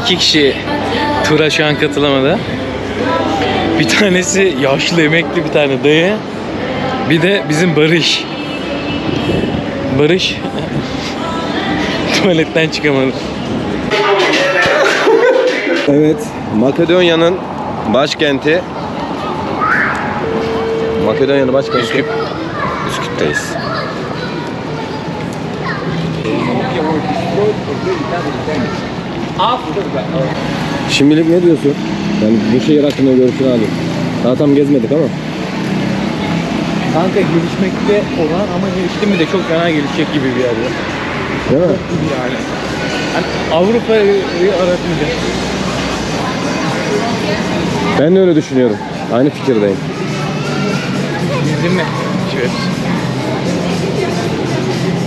iki kişi tura şu an katılamadı. Bir tanesi yaşlı emekli bir tane dayı. Bir de bizim Barış. Barış tuvaletten çıkamadı. Evet, Makedonya'nın başkenti. Makedonya'nın başkenti. Üsküp. Üsküp'teyiz. Şimdilik ne diyorsun? Yani bu şehir hakkında görüşünü alayım. Daha tam gezmedik ama. Kanka gelişmekte olan ama gelişti mi de çok fena gelişecek gibi bir yerde. Değil mi? Yani. Hani Avrupa'yı aratmayacak. Ben de öyle düşünüyorum. Aynı fikirdeyim. Bildin mi? Şöyle.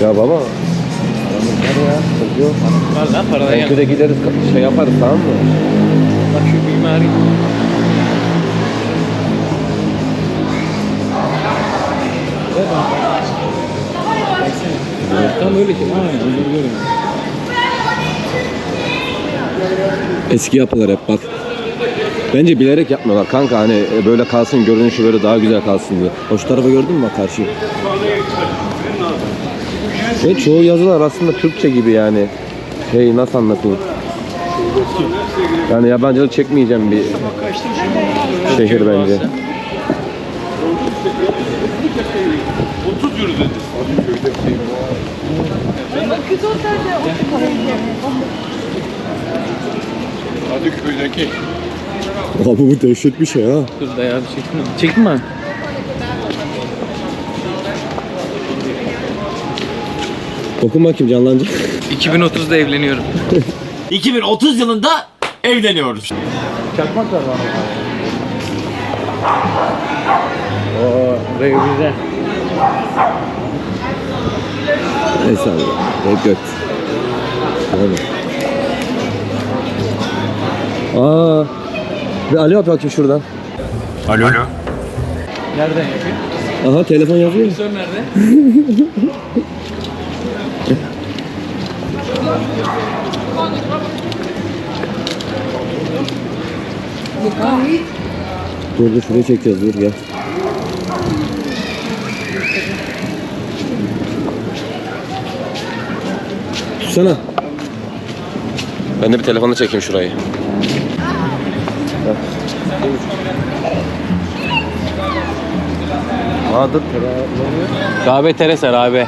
Ya baba. Var ya, sıkıntı yok. Var lan paradan. Belki de gideriz şey yaparız tamam mı? Bak şu mimari. Tam öyle şey. Eski yapılar hep bak. Bence bilerek yapmıyorlar kanka hani böyle kalsın görünüşü böyle daha güzel kalsın diye. O şu tarafa gördün mü bak karşıyı? Ve çoğu yazılar aslında Türkçe gibi yani. Hey nasıl anlatayım? Yani yabancılık çekmeyeceğim bir şehir bence. Kadıköy'deki Abi bu dehşet bir şey ha. Dur da ya bir çektin mi? Okun bakayım canlanacak. 2030'da evleniyorum. 2030 yılında evleniyoruz. Çakmak var bana. Oo, revize. Neyse abi. Hep göt. Abi. Aa. Bir alo yap bakayım şuradan. Alo. Nereden yapıyor? Aha telefon yazıyor. Sör nerede? Dur dur şuraya çekeceğiz dur gel. Tutsana. Ben de bir telefonla çekeyim şurayı. Aa dur. Rabe Teresa Rabe.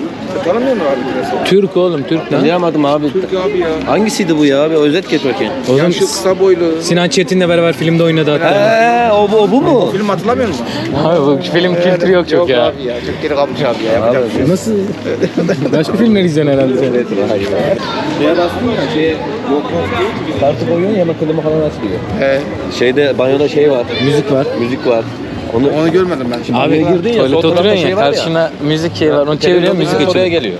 Tanımıyor musun abi biraz? Türk oğlum Türk lan. Tanıyamadım abi. Türk abi ya. Hangisiydi bu ya? Bir özet geç bakayım. Oğlum Yaşlı kısa boylu. Sinan Çetin'le beraber filmde oynadı hatta. Eee o bu, o bu mu? Film hatırlamıyor musun? Abi bu film kültürü yok çok ya. abi ya. Çok geri kalmış abi ya. Yapacak bir şey yok. Nasıl? Başka filmler izliyorsun herhalde sen. Şeye bastın ya şey yok yok koyuyorsun ya klima falan açılıyor. He. Şeyde banyoda şey var. Müzik var. Müzik var. Onu Onu görmedim ben şimdi. Abi girdin ya, tuvalete oturuyorsun ya, şey ya. karşına müzik şey var onu çeviriyor müzik oraya açıyor. geliyor.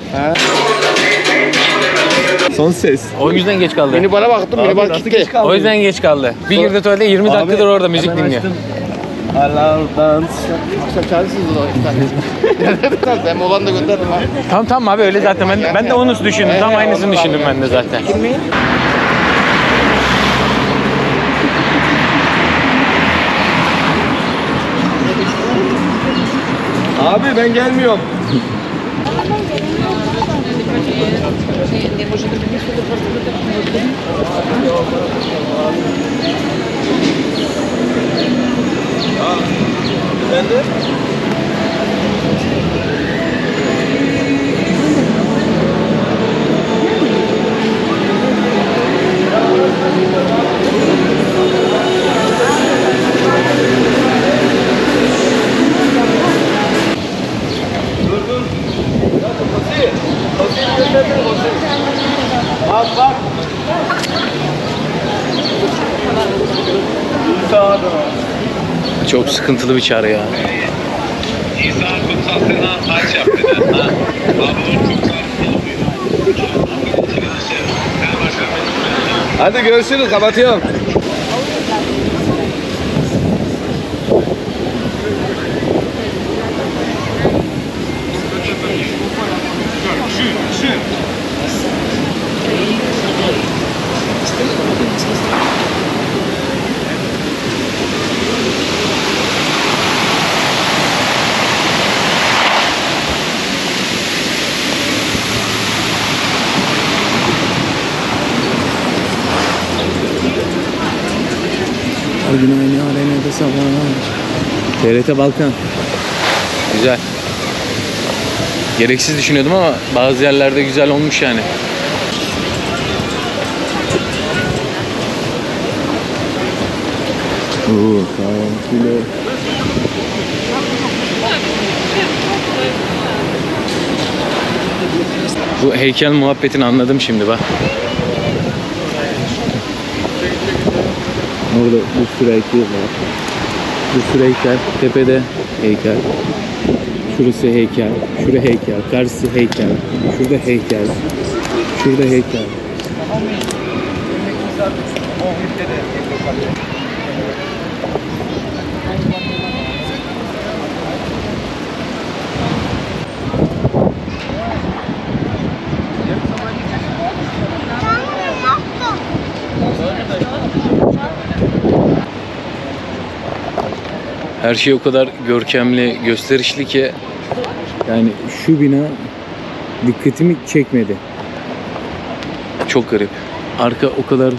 Son ses. O yüzden geç kaldı. Beni bana baktım, beni bak gitti. O yüzden geç kaldı. Bir girdi tuvalete 20 dakikadır orada müzik dinliyor. Dans. Akşam çağırırsınız onu. ben olanı da gönderdim ha. Tamam tamam abi öyle zaten ben, ben de onu düşündüm. Tam aynısını düşündüm ben de zaten. Abi ben gelmiyorum. Ben de. Sıkıntılı bir çağrı ya. Hadi görüşürüz kapatıyorum. Bugün aynı arenada sabah. TRT Balkan. Güzel. Gereksiz düşünüyordum ama bazı yerlerde güzel olmuş yani. Oo, kahvaltıyla. Bu heykel muhabbetini anladım şimdi bak. Orada bir sürü heykel var. Bir sürü heykel. Tepede heykel. Şurası heykel. Şurada heykel. Karşısı heykel. Şurada heykel. Şurada heykel. Her şey o kadar görkemli, gösterişli ki yani şu bina dikkatimi çekmedi. Çok garip. Arka o kadar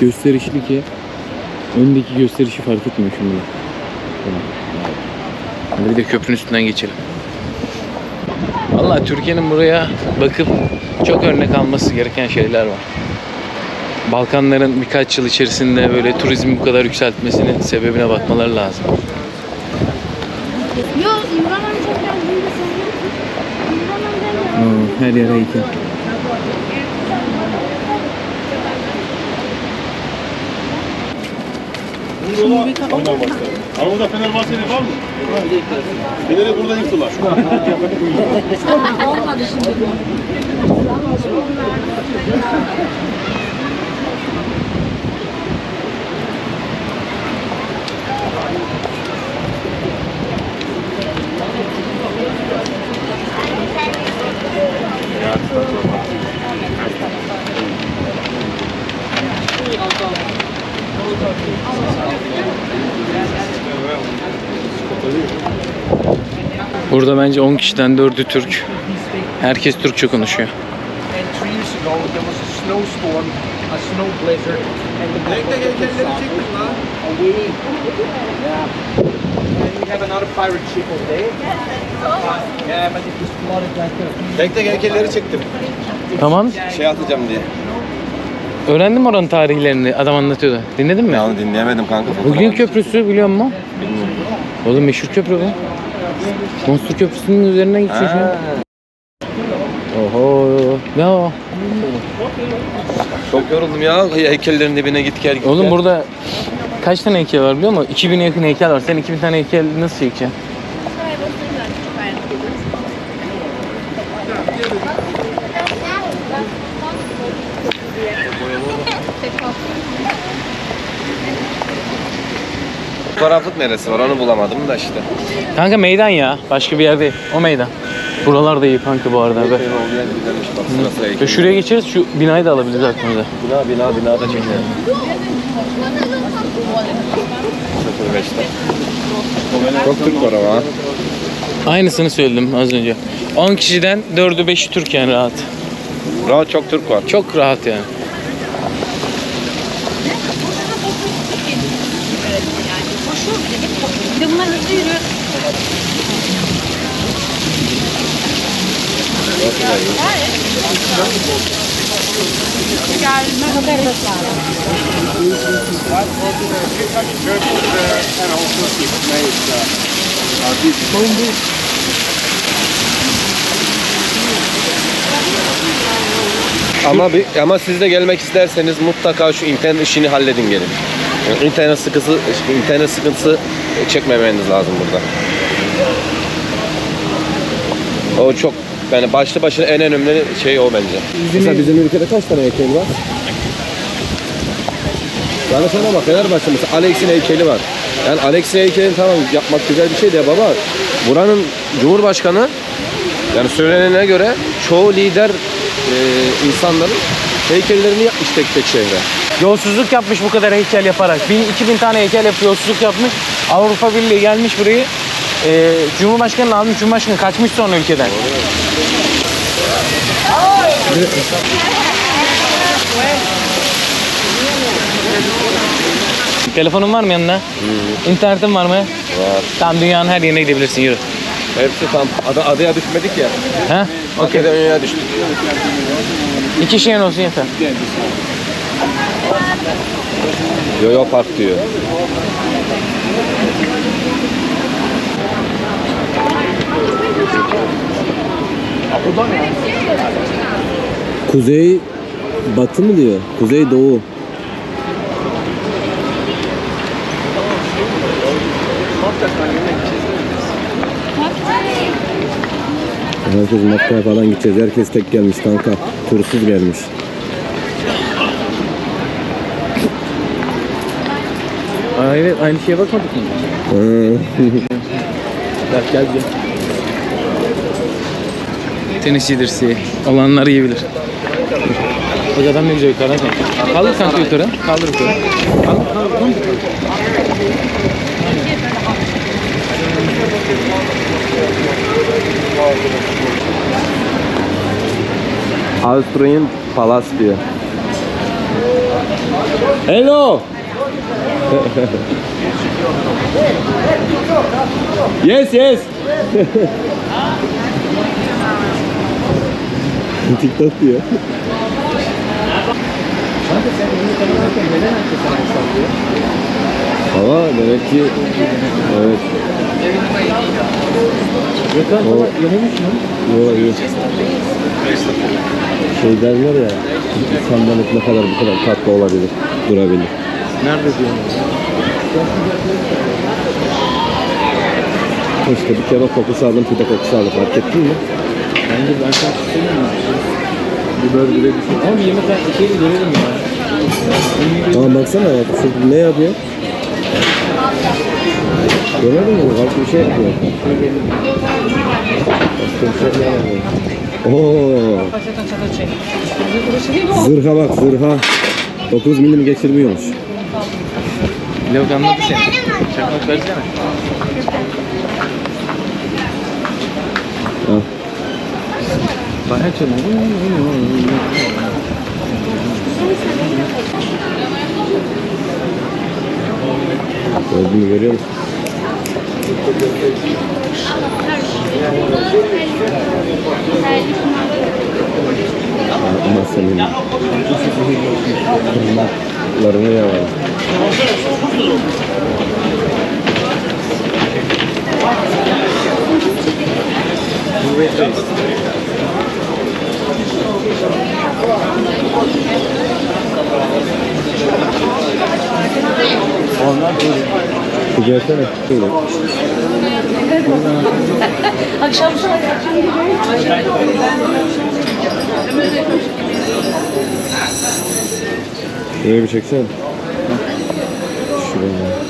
gösterişli ki öndeki gösterişi fark etmiyor şimdi. Tamam. Bir de köprünün üstünden geçelim. Vallahi Türkiye'nin buraya bakıp çok örnek alması gereken şeyler var. Balkanların birkaç yıl içerisinde böyle turizmi bu kadar yükseltmesinin sebebine bakmaları lazım. Her yer heykel. Arabada Fenerbahçeli var mı? Bilerek burada yıktılar. Burada bence 10 kişiden 4'ü Türk. Herkes Türkçe konuşuyor. And away. Yeah. And we have another pirate ship over there. Yeah, but it was flooded like a tek heykelleri çektim. Tamam. Şey atacağım diye. Öğrendim mi oranın tarihlerini. Adam anlatıyordu. Dinledin mi? Ya onu dinleyemedim kanka. Bugün köprüsü biliyor musun? Oğlum meşhur köprü bu. Monster Köprüsü'nün üzerinden geçiyor şu an. Oho. Ne o? Çok yoruldum ya heykellerin dibine git gel. git Oğlum gel. burada kaç tane heykel var biliyor musun? 2000'e yakın heykel var. Sen 2000 tane heykel nasıl çekeceksin? Fotoğraflık neresi var onu bulamadım da işte. Kanka meydan ya. Başka bir yer değil. O meydan. Buralar da iyi kanka bu arada. Be. Ve şuraya geçeriz. Şu binayı da alabiliriz aklımıza. Bina bina bina da çekelim. 05'te. Çok Türk var ama. Aynısını söyledim az önce. 10 kişiden 4'ü 5'i Türk yani rahat. Rahat çok Türk var. Çok rahat yani. Bir de bunlar hızlı yürüyor. Ama bir, ama siz de gelmek isterseniz mutlaka şu internet işini halledin gelin. Yani internet sıkıntısı internet sıkıntısı çekmemeniz lazım burada. O çok yani başlı başına en önemli şey o bence. Mesela bizim ülkede kaç tane heykel var? Yani sana bak Fenerbahçe mesela Alex'in heykeli var. Yani Alex'in heykelini tamam yapmak güzel bir şey de baba. Buranın Cumhurbaşkanı yani söylenene göre çoğu lider e, insanların heykellerini yapmış tek tek şehre. Yolsuzluk yapmış bu kadar heykel yaparak. 1000 2000 tane heykel yapıp yolsuzluk yapmış. Avrupa Birliği gelmiş burayı. E, Cumhurbaşkanı almış. Cumhurbaşkanı kaçmış sonra ülkeden. Telefonun var mı yanında? İnternetin var mı? Var. Tamam dünyanın her yerine gidebilirsin yürü. Hepsi tam. Ada, adaya düşmedik ya. Ha? Okey. Makedonya'ya düştük. İki şeyin olsun yeter. Yo-yo park diyor. Kuzey batı mı diyor? Kuzey doğu. Herkes Makka'ya falan gideceğiz. Herkes tek gelmiş kanka. Tursuz gelmiş. Aa, evet aynı şeye bakmadık mı? Hı. Gel gel gel. Tennessee dirseği. Olanlar iyi bilir. Adam ne güzel yukarıdan sen. Kaldır kanka yukarı. Kaldır yukarı. Kaldır kaldır. kaldır. Austrian Palace diyor. Hello. yes yes. TikTok diyor. Ama demek ki evet. O, Yok yok. Şey derler ya insanlık ne kadar bu kadar tatlı olabilir, durabilir. Nerede diyorsun? İşte bir kebap kokusu aldım, pide kokusu aldım. Fark ettin mi? Bence ben şey söyleyeyim mi? Bir böyle bir düşün. Ama bir yemek ben şeyi görelim ya. Tamam baksana ya, şu ne yapıyor? Görmedin mi? Farklı bir şey yapıyor. Şey. Oo. Zırha bak zırha. 9 milim geçirmiyormuş. Lavuk anladı seni. Çakmak versene. Al. Bana çalın. Gördün mü görüyor musun? Ama senin tırnaklarını yalan. Bir gelsene. Şöyle. Akşam saat Şuraya bir çeksene. Şuraya.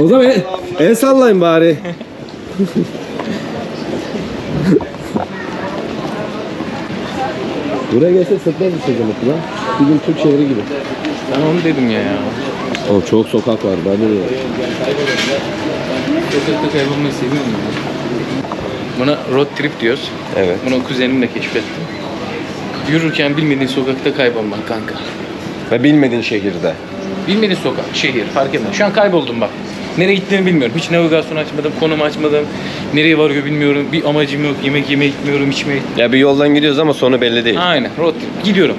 O zaman el, el sallayın bari. Buraya gelse sırtlar düşeceğim okula. Bir gün Türk şehri gibi. Ben onu dedim ya ya. O çok sokak var. Ben de Sokakta kaybolmayı seviyorum. Buna road trip diyoruz. Evet. Bunu kuzenimle keşfettim. Yürürken bilmediğin sokakta kaybolmak kanka. Ve bilmediğin şehirde. Bilmediğin sokak, şehir fark etmez. Şu an kayboldum bak. Nereye gittiğimi bilmiyorum. Hiç navigasyon açmadım, konum açmadım. Nereye varıyor bilmiyorum. Bir amacım yok. Yemek yemeye gitmiyorum, içmeye Ya bir yoldan gidiyoruz ama sonu belli değil. Aynen road trip. Gidiyorum.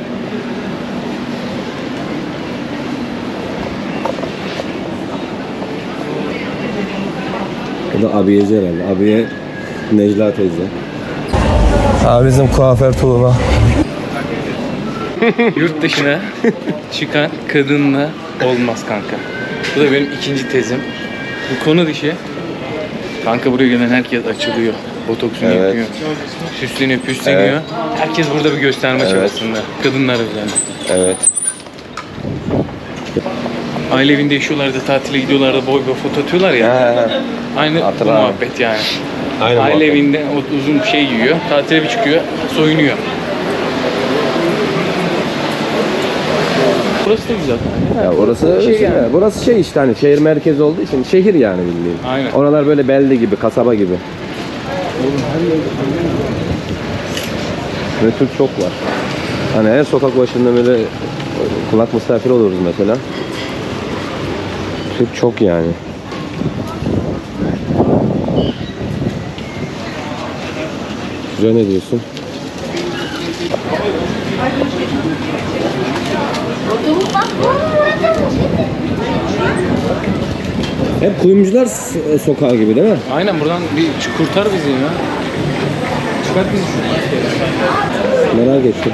O da abiyeci herhalde. Abiye Necla teyze. Abi bizim kuaför Tuğla. Yurt dışına çıkan kadınla olmaz kanka. Bu da benim ikinci tezim. Bu konu dışı. Kanka buraya gelen herkes açılıyor. Botoksunu Evet. yapıyor. Süsleniyor, püsleniyor. Evet. Herkes burada bir gösterme Evet. çabasında. Kadınlar özellikle. Evet. Aile evinde yaşıyorlar da tatile gidiyorlar da boy boy foto atıyorlar ya. Aynı bu Hatırladım. muhabbet yani. Aynı Aile muhabbet. evinde o uzun bir şey giyiyor. Tatile bir çıkıyor, soyunuyor. Burası da güzel. Ya orası Şey şey yani. burası şey işte hani şehir merkezi olduğu için şehir yani bildiğin. Aynen. Oralar böyle belde gibi, kasaba gibi. Ve Türk çok var. Hani her sokak başında böyle kulak misafir oluruz mesela. Türk çok yani. Şuraya ne diyorsun? Hep kuyumcular s- sokağı gibi değil mi? Aynen buradan bir çık- kurtar bizi ya. Çıkart bizi şuradan. Merak ettim.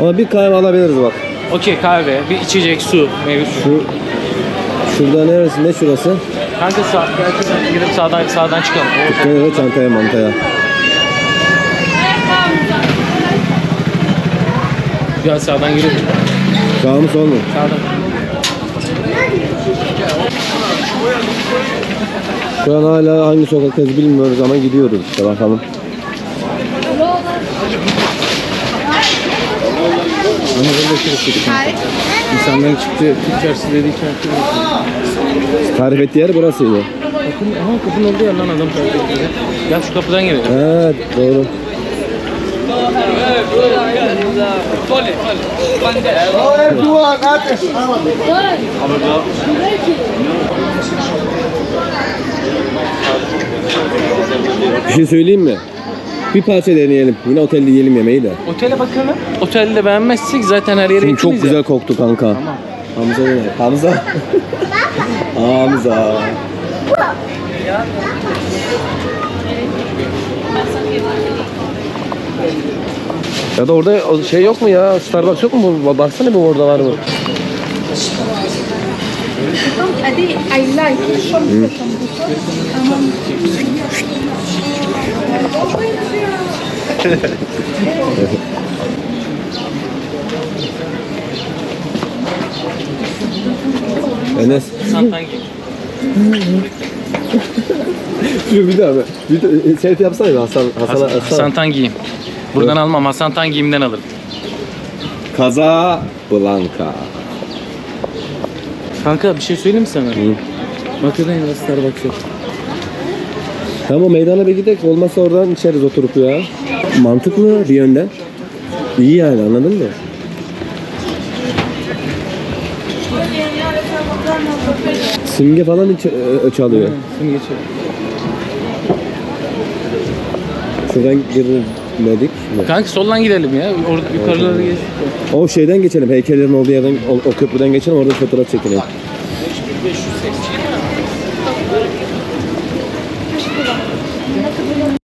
Ama bir kahve alabiliriz bak. Okey kahve, bir içecek, su, suyu. Şu şurada neresi ne şurası? Kanka sağ, şuradan girip sağdan sağdan çıkalım. O- Nerede çantaya mantaya. Gel sağdan girelim. Sağ mı sol mu? Sağdan. Şu an hala hangi sokaktayız bilmiyoruz ama gidiyoruz işte bakalım. Burada şurası çıktı. İnsanların çıktı, Türk çarşısı dediği çarşı. Tarif ettiği yer burasıydı. Kapının, aha kapının olduğu yer lan adam tarif ediyor. Gel şu kapıdan girelim. Evet doğru. Bir şey söyleyeyim mi? Bir parça deneyelim. Yine otelde yiyelim yemeği de. Otele bakalım. Otelde beğenmezsek zaten her yere Şimdi çok ya. güzel koktu kanka. Hamza ne? Hamza. Hamza. Ya da orada o şey yok mu ya? Starbucks yok mu? Bu- Baksana bir orada var mı? Adi, I like. Enes. Şu bir daha be. Bir de, selfie yapsana bir Hasan. Hasan, Hasan. Hasan Tangi'yim. Buradan almam. Hasan Tangi'imden alırım. Kaza Blanca. Kanka bir şey söyleyeyim mi sana? Bakır'da yine Starbucks yok. Tamam meydana bir gidelim. Olmazsa oradan içeriz oturup ya. Mantıklı bir yönden. İyi yani anladın mı? Simge falan iç, ö- çalıyor. Şimdi geçelim. Şuradan girmedik. mi? Kanka soldan gidelim ya. Orada yukarılara geç. O şeyden geçelim. Heykellerin olduğu yerden, o, o köprüden geçelim. Orada fotoğraf çekelim.